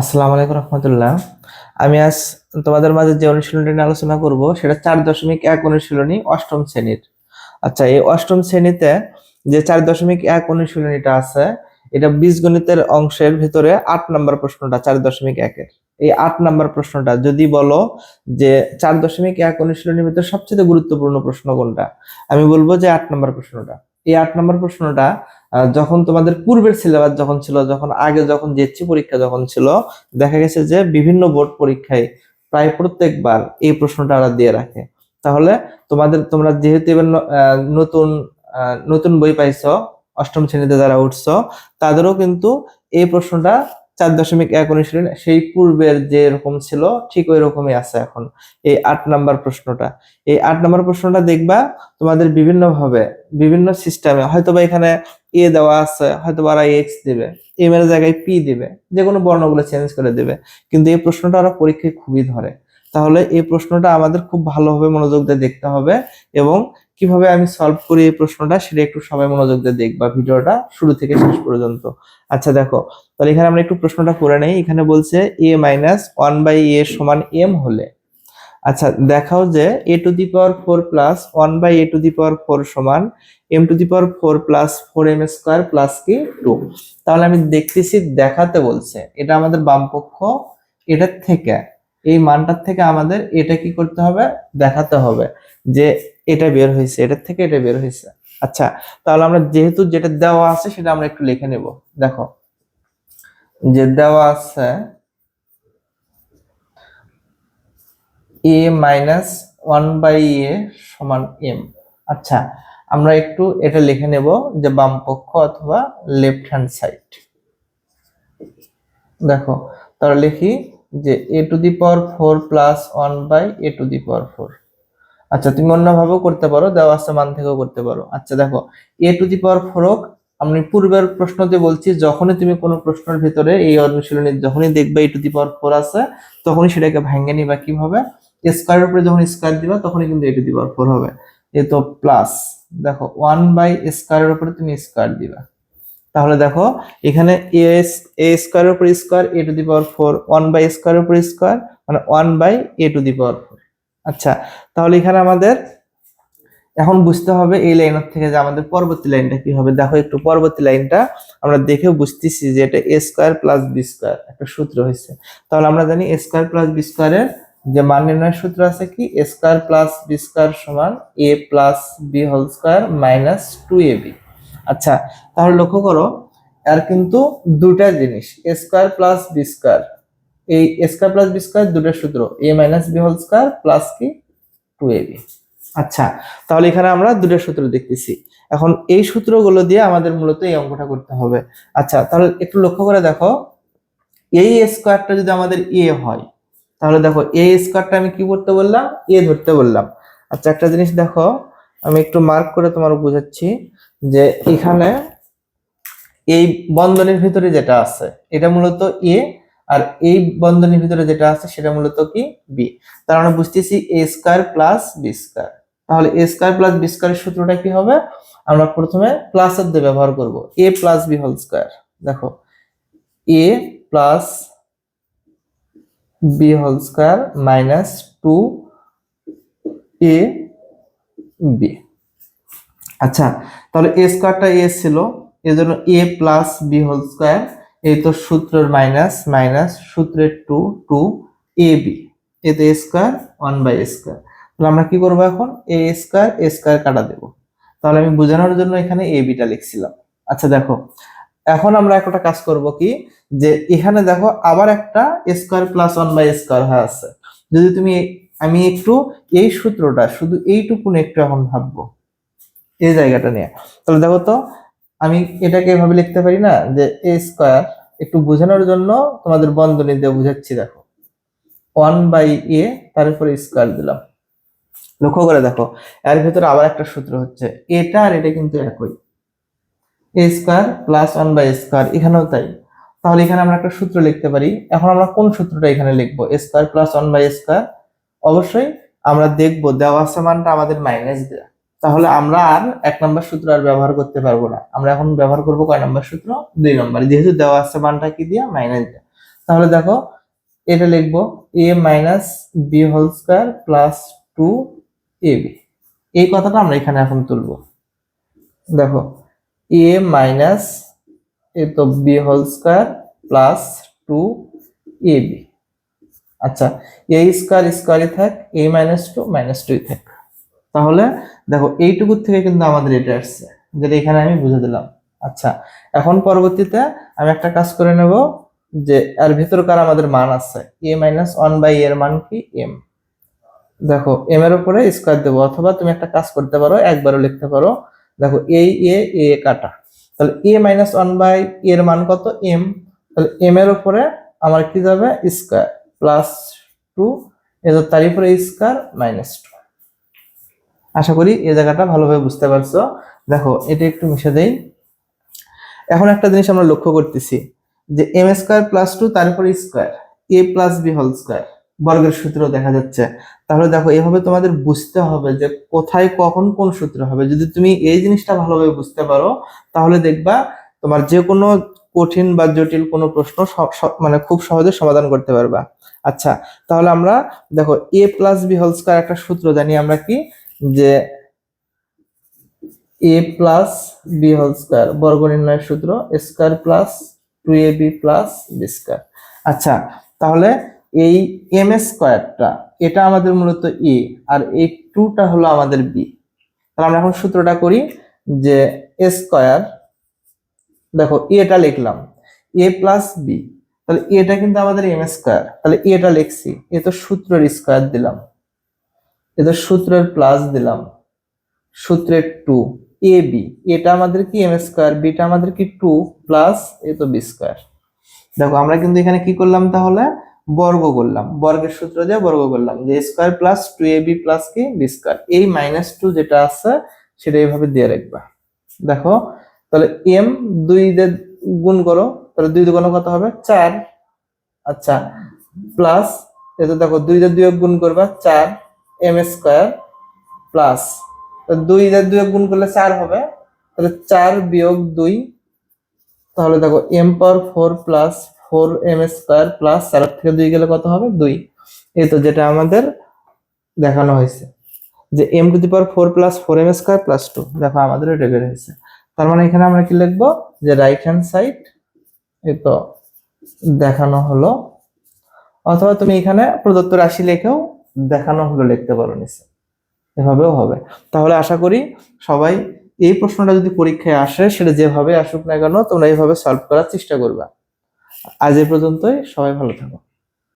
আসসালামু আলাইকুম রহমতুল্লাহ। আমি আজ তোমাদের মাঝে যে অনুশীলনটি নিয়ে আলোচনা করব, সেটা চার দশমিক এক অনুশীলনী অষ্টম শ্রেণির। আচ্ছা এই অষ্টম শ্রেণীতে যে চার দশমিক এক অনুশীলনীটা আছে, এটা বীজগণিতের অংশের ভিতরে আট নম্বর প্রশ্নটা, চার দশমিক একের। এই আট নাম্বার প্রশ্নটা, যদি বলো যে চার দশমিক এক অনুশীলনীর ভিতরে সবচেয়ে গুরুত্বপূর্ণ প্রশ্ন কোনটা? আমি বলব যে আট নম্বর প্রশ্নটা। এই আট নম্বর প্রশ্নটা যখন তোমাদের পূর্বের সিলেবাস যখন ছিল, যখন আগে যখন যেচ্ছি পরীক্ষা যখন ছিল, দেখা গেছে যে বিভিন্ন বোর্ড পরীক্ষায় প্রায় প্রত্যেকবার এই প্রশ্নটা ওরা দিয়ে রাখে। তাহলে তোমাদের, তোমরা যেহেতু এবার নতুন নতুন বই পাইছো, অষ্টম শ্রেণীতে যারা উঠছো, তাদেরও কিন্তু এই প্রশ্নটা চার দশমিক এক অনুশীলন সেই পূর্বের যে এরকম ছিল, ঠিক ওই রকমই আছে এখন। এই আট নাম্বার প্রশ্নটা। এই আট নাম্বার প্রশ্নটা দেখবা, তোমাদের বিভিন্ন ভাবে বিভিন্ন সিস্টেমে হয়তো বা এখানে এ দেওয়া আছে হয়তো বা এক্স দিবে। এম এর জায়গায় পি দিবে। যে কোনো বর্ণগুলো চেঞ্জ করে দিবে। কিন্তু এই প্রশ্নটা ওরা পরীক্ষায় খুবই ধরে। তাহলে এই প্রশ্নটা আমাদের খুব ভালোভাবে মনোযোগ দিয়ে দেখতে হবে এবং কীভাবে আমি সলভ করি এই প্রশ্নটা সেটা একটু সবাই মনোযোগ দিয়ে দেখবা ভিডিওটা শুরু থেকে শেষ পর্যন্ত। আচ্ছা দেখো। তাহলে এখানে আমরা একটু প্রশ্নটা করে নেই। এখানে বলছে a minus one by a সমান এম হলে। আচ্ছা দেখাও যে a to the power four plus one by a to the power four সমান m to the power four plus four m square plus কি টু তাহলে আমি দেখতেছি দেখাতে বলছে, এটা আমাদের বাম পক্ষ এটার থেকে, এই মানটার থেকে আমাদের এটা কি করতে হবে? দেখাতে হবে যে এটা বের হয়েছে, এটার থেকে এটা বের হয়েছে। আচ্ছা তাহলে আমরা যেহেতু যেটা দেওয়া আছে সেটা আমরা একটু লিখে নেব। দেখো, যে দেওয়া আছে a minus one by a সমান এম আচ্ছা আমরা একটু এটা লিখে নেব যে বাম পক্ষ অথবা লেফট হ্যান্ড সাইড দেখো, তাহলে লিখি যে a to the power four plus one by a to the power four আচ্ছা তুমি অন্যভাবেও করতে পারো দেওয়া আছে মান থেকেও করতে পারো। আচ্ছা দেখো এ টু দি পাওয়ার ফোর আমি পূর্বের প্রশ্নতে বলছি, যখনই তুমি কোনো প্রশ্নের ভিতরে এই অনুশীলনী যখনই দেখবে এ টু দি পাওয়ার ফোর আছে, তখনই সেটাকে ভাঙে নিবা কীভাবে? স্কোয়ারের উপরে যখন স্কোয়ার দিবা, তখনই কিন্তু এ টু দি পাওয়ার ফোর হবে। এ তো প্লাস দেখো ওয়ান বাই স্কোয়ারের উপরে তুমি স্কোয়ার দিবা। তাহলে দেখো, এখানে এ এ স্কোয়ারের উপর square a to the power four one by স্কোয়ারের উপর স্কোয়ার মানে one by a to the power four আচ্ছা তাহলে এখানে আমাদের এখন বুঝতে হবে এই লাইনের থেকে যে আমাদের পরবর্তী লাইনটা কি হবে। দেখো একটু পরবর্তী লাইনটা আমরা দেখেও বুঝতেছি যে এটা a square plus b square একটা সূত্র হয়েছে। তাহলে আমরা জানি এ স্কোয়ার প্লাস বি স্কোয়ারের যে মান নির্ণয়ের সূত্র আছে কি? A square plus b square সমান a plus b whole square minus two a b আচ্ছা তাহলে লক্ষ্য করো আর কিন্তু দুটা জিনিস a square plus b square এই স্কোয়ার প্লাস বি স্কোয়ার দুটো সূত্র a minus b whole square plus কি? টু এ বি আচ্ছা তাহলে এখানে আমরা দুটো সূত্র দেখতেছি। এখন এই সূত্রগুলো দিয়ে আমাদের মূলত এই অঙ্কটা করতে হবে। আচ্ছা তাহলে একটু লক্ষ্য করে দেখো। এই স্কোয়ারটা যদি আমাদের এ হয়, তাহলে দেখো এ স্কোয়ারটা আমি কি করতে বললাম? এ ধরতে বললাম। আচ্ছা একটা জিনিস দেখো, আমি একটু মার্ক করে তোমার বুঝাচ্ছি যে এখানে এই বন্ধনের ভিতরে যেটা আছে, এটা মূলত এ আর এই বন্ধনীর ভিতরে যেটা আছে সেটা মূলত কি? বি তার মানে বুঝতেছি a square plus b square তাহলে এ স্কোয়ার প্লাস বি স্কোয়ারের সূত্রটা কি হবে? আমরা প্রথমে প্লাসের দিয়ে ব্যবহার করব। A plus b whole square দেখো a plus b whole square minus two a b আচ্ছা তাহলে এ স্কোয়ারটা এ ছিল, এজন্য a plus b whole square এই তো সূত্রের মাইনাস মাইনাস সূত্রের টু টু এ বি এতে a square one by square তাহলে আমরা কি করব এখন? এ স্কোয়ার এ স্কোয়ার কাটা দেব। তাহলে আমি বোঝানোর জন্য এখানে এ বিটা লিখছিলাম। আচ্ছা দেখো। এখন আমরা একটা কাজ করব কি? যে এখানে দেখো আবার একটা square plus one by square হয়ে আছে। যদি তুমি আমি একটু এই সূত্রটা, শুধু এইটুকুন একটু এখন ভাববো। এই জায়গাটা নিয়ে। তাহলে দেখো তো, আমি এটাকে এভাবে লিখতে পারি না? যে এ স্কোয়ার একটু বোঝানোর জন্য তোমাদের বন্ধনী দিয়ে বুঝাচ্ছি, দেখো। ওয়ান বাই এ, তারপরে স্কোয়ার দিলাম। লক্ষ্য করে দেখো, এর ভিতরে আবার একটা সূত্র হচ্ছে। এটা আর এটা কিন্তু একই। A square plus one by square, এখানেও তাই। তাহলে এখানে আমরা একটা সূত্র লিখতে পারি। এখন আমরা কোন সূত্রটা এখানে লিখব? Square plus one by square. অবশ্যই আমরা দেখব, দেওয়া আছে মানটা আমাদের মাইনাস দেওয়া তাহলে আমরা আর এক নম্বর সূত্র আর ব্যবহার করতে পারব না। আমরা এখন ব্যবহার করব কয় নম্বর সূত্র? দুই নম্বর। যেহেতু দেওয়া আছে মানটা কি দিয়া? মাইনাস দেওয়া তাহলে দেখো, এটা লিখব a minus b whole square plus two a b এই কথাটা আমরা এখানে এখন তুলবো। দেখো এ মাইনাস এ তো B whole square plus two A B আচ্ছা এ স্কোয়ার স্কোয়ারই থাক এ মাইনাস টু মাইনাস টুই থাক। তাহলে দেখো এইটুকুর থেকে কিন্তু আমাদের এটা আসছে। যেটা এখানে আমি বুঝে দিলাম। আচ্ছা এখন পরবর্তীতে আমি একটা কাজ করে নেব যে এর ভিতরকার আমাদের মান আছে। এ মাইনাস ওয়ান বাই এর মান কি? এম দেখো এম এর উপরে স্কোয়ার দেবো। অথবা তুমি একটা কাজ করতে পারো, একবারও লিখতে পারো। দেখো, এই এ এ কাটা। তাহলে এ মাইনাস ওয়ান বাই এর মান কত? এম তাহলে এম এর উপরে আমার কি যাবে? স্কোয়ার প্লাস টু এর তার উপরে স্কোয়ার মাইনাস টু আশা করি এই জায়গাটা ভালোভাবে বুঝতে পারছ। দেখো, এটা একটু মিশে দেই। এখন একটা জিনিস আমরা লক্ষ্য করতেছি যে এম স্কোয়ার প্লাস টু তার উপরে square a plus b whole square বর্গের সূত্র দেখা যাচ্ছে। তাহলে দেখো, এভাবে তোমাদের বুঝতে হবে যে কোথায় কখন কোন সূত্র হবে। যদি তুমি এই জিনিসটা ভালোভাবে বুঝতে পারো, তাহলে দেখবা তোমার যে কোনো কঠিন বা জটিল কোনো প্রশ্ন মানে খুব সহজে সমাধান করতে পারবা। আচ্ছা তাহলে আমরা দেখো a plus b whole square একটা সূত্র জানি আমরা কি? যে a plus b whole square বর্গ নির্ণয়ের সূত্র square plus two a b plus b square আচ্ছা তাহলে এই এম স্কোয়ারটা এটা আমাদের মূলত এ আর এই টুটা হলো আমাদের বি তাহলে আমরা এখন সূত্রটা করি যে স্কোয়ার দেখো এটা লিখলাম এ প্লাস বি তাহলে এটা কিন্তু আমাদের এম স্কোয়ার তাহলে এটা লিখছি, এ তো সূত্রের স্কোয়ার দিলাম। এ তো সূত্রের প্লাস দিলাম। সূত্রের টু এ বি এটা আমাদের কি এম স্কোয়ার বিটা আমাদের কি টু প্লাস এ তো বি স্কোয়ার দেখো, আমরা কিন্তু এখানে কি করলাম তাহলে? বর্গ করলাম। বর্গের সূত্র দিয়ে বর্গ করলাম। যে square plus two a b plus কি? বি স্কোয়ার এই মাইনাস টু যেটা আছে, সেটা এইভাবে দিয়ে রাখবা। দেখো, তাহলে এম দুই দিয়ে গুণ করো, তাহলে দুই দুগুণ কত হবে? চার। আচ্ছা প্লাস এটা দেখো, দুই দিয়ে দুই গুণ করবা, চার। এম স্কোয়ার প্লাস দুই দুই গুণ করলে চার হবে, তাহলে চার বিয়োগ দুই, তাহলে দেখো m power four plus four m square plus চার থেকে দুই গেলে কত হবে? দুই। এই তো যেটা আমাদের দেখানো হয়েছে, যে m to the power four plus four m square plus two দেখো আমাদের এটা বের হয়েছে। তার মানে এখানে আমরা কি লিখব? যে রাইট হ্যান্ড সাইড এই তো দেখানো হলো। অথবা তুমি এখানে প্রদত্ত রাশি লেখেও দেখানো হলো, লিখতে পারো নিচে এভাবেও হবে। তাহলে আশা করি সবাই এই প্রশ্নটা যদি পরীক্ষায় আসে, সেটা যেভাবে আসুক না কেন, তোমরা এইভাবে সলভ করার চেষ্টা করবা। আজ এ পর্যন্তই, সবাই ভালো থাকো।